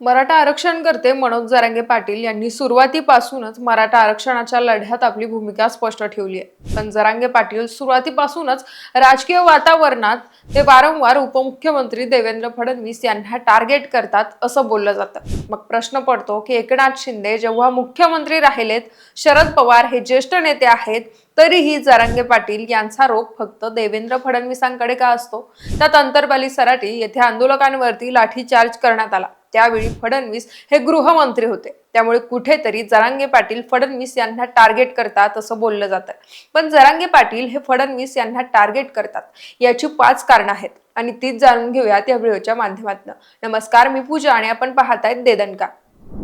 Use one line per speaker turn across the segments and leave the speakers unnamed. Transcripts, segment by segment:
मराठा आरक्षण करते मनोज जरांगे पाटील यांनी सुरुवातीपासूनच मराठा आरक्षणाच्या लढ्यात आपली भूमिका स्पष्ट ठेवली आहे. पण जरांगे पाटील सुरुवातीपासूनच राजकीय वातावरणात ते वारंवार उपमुख्यमंत्री देवेंद्र फडणवीस यांना टार्गेट करतात असं बोललं जातं. मग प्रश्न पडतो की एकनाथ शिंदे जेव्हा मुख्यमंत्री राहिलेत शरद पवार हे ज्येष्ठ नेते आहेत तरीही जरांगे पाटील यांचा रोग फक्त देवेंद्र फडणवीसांकडे का असतो? त्यात अंतरबाली सराटी येथे आंदोलकांवरती लाठीचार्ज करण्यात आला. त्यावेळी फडणवीस हे गृहमंत्री होते. त्यामुळे कुठेतरी जरांगे पाटील फडणवीस यांना टार्गेट करतात असं बोललं जातं. पण जरांगे पाटील हे फडणवीस यांना टार्गेट करतात याची पाच कारणं आहेत. आणि तीच जाणून घेऊयात या व्हिडिओच्या माध्यमातून. नमस्कार मी पूजा आणि आपण पाहतायत देदनका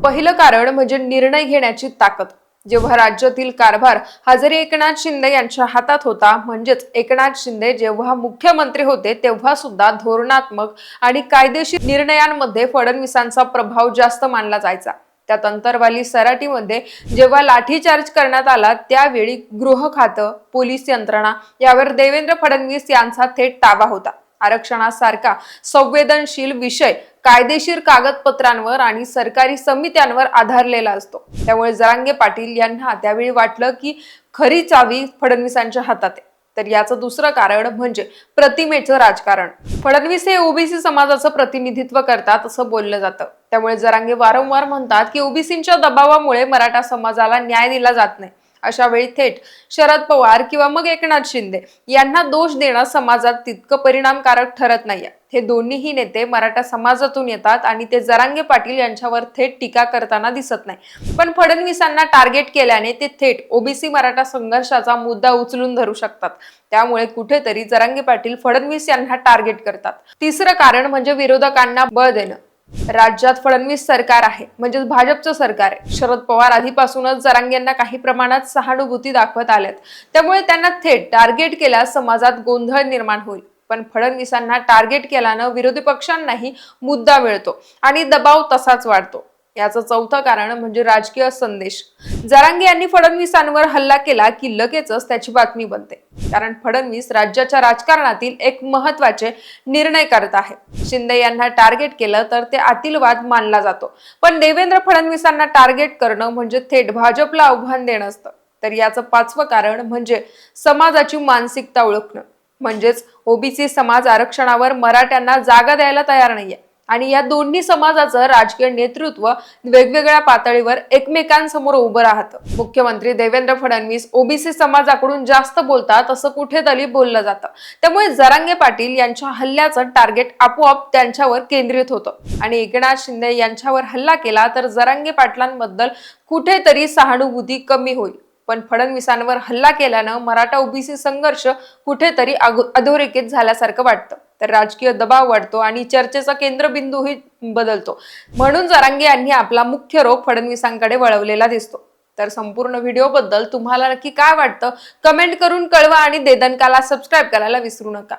पहिलं कारण म्हणजे निर्णय घेण्याची ताकद. जेव्हा राज्यातील कारभार हा जरी एकनाथ शिंदे यांच्या हातात होता म्हणजेच एकनाथ शिंदे जेव्हा मुख्यमंत्री होते तेव्हा सुद्धा धोरणात्मक आणि कायदेशीर निर्णयांमध्ये फडणवीसांचा प्रभाव जास्त मानला जायचा. त्यात अंतरवाली सराटीमध्ये जेव्हा लाठीचार्ज करण्यात आला त्यावेळी गृह खातं पोलीस यंत्रणा यावर देवेंद्र फडणवीस यांचा थेट ताबा होता. आरक्षणासारखा संवेदनशील विषय कायदेशीर कागदपत्रांवर आणि सरकारी समित्यांवर आधारलेला असतो. त्यामुळे जरांगे पाटील यांना त्यावेळी वाटलं की खरी चावी फडणवीसांच्या हातात आहे. तर याचं दुसरं कारण म्हणजे प्रतिमेचं राजकारण. फडणवीस हे ओबीसी समाजाचं प्रतिनिधित्व करतात असं बोललं जातं. त्यामुळे जरांगे वारंवार म्हणतात की ओबीसींच्या दबावामुळे मराठा समाजाला न्याय दिला जात नाही. अशा वेळी थेट शरद पवार किंवा मग एकनाथ शिंदे यांना दोष देणं समाजात तितकं परिणामकारक ठरत नाहीये. हे दोन्हीही नेते मराठा समाजातून येतात आणि ते जरांगे पाटील यांच्यावर थेट टीका करताना दिसत नाही. पण फडणवीसांना टार्गेट केल्याने ते थेट ओबीसी मराठा संघर्षाचा मुद्दा उचलून धरू शकतात. त्यामुळे कुठेतरी जरांगे पाटील फडणवीस यांना टार्गेट करतात. तिसरं कारण म्हणजे विरोधकांना बळ देणं. राज्यात फडणवीस सरकार आहे म्हणजेच भाजपचं सरकार आहे. शरद पवार आधीपासूनच जरांगेंना काही प्रमाणात सहानुभूती दाखवत आल्यात. त्यामुळे त्यांना थेट टार्गेट केल्यास समाजात गोंधळ निर्माण होईल. पण फडणवीसांना टार्गेट केल्यानं विरोधी पक्षांनाही मुद्दा मिळतो आणि दबाव तसाच वाढतो. याचं चौथं कारण म्हणजे राजकीय संदेश. जरांगे यांनी फडणवीसांवर हल्ला केला की लगेचच त्याची बातमी बनते. कारण फडणवीस राज्याच्या राजकारणातील एक महत्त्वाचे निर्णय करत आहे. शिंदे यांना टार्गेट केलं तर ते आतील वाद मानला जातो. पण देवेंद्र फडणवीसांना टार्गेट करणं म्हणजे थेट भाजपला आव्हान देणं असतं. तर याचं पाचवं कारण म्हणजे समाजाची मानसिकता ओळखणं. म्हणजेच ओबीसी समाज आरक्षणावर मराठ्यांना जागा द्यायला तयार नाहीये. आणि या दोन्ही समाजाचं राजकीय नेतृत्व वेगवेगळ्या पातळीवर एकमेकांसमोर उभं राहतं. मुख्यमंत्री देवेंद्र फडणवीस ओबीसी समाजाकडून जास्त बोलतात असं कुठेतरी बोललं जातं. त्यामुळे जरांगे पाटील यांच्या हल्ल्याचं टार्गेट आपोआप त्यांच्यावर केंद्रित होतं. आणि एकनाथ शिंदे यांच्यावर हल्ला केला तर जरांगे पाटलांबद्दल कुठेतरी सहानुभूती कमी होईल. पण फडणवीसांवर हल्ला केल्यानं मराठा ओबीसी संघर्ष कुठेतरी अधोरेखित झाल्यासारखं वाटतं. तर राजकीय दबाव वाढतो आणि चर्चेचा केंद्रबिंदूही बदलतो. म्हणून जरांगे यांनी आपला मुख्य रोग फडणवीसांकडे वळवलेला दिसतो. तर संपूर्ण व्हिडिओ बद्दल तुम्हाला नक्की काय वाटतं? कमेंट करून कळवा आणि देदनकाला सबस्क्राईब करायला विसरू नका.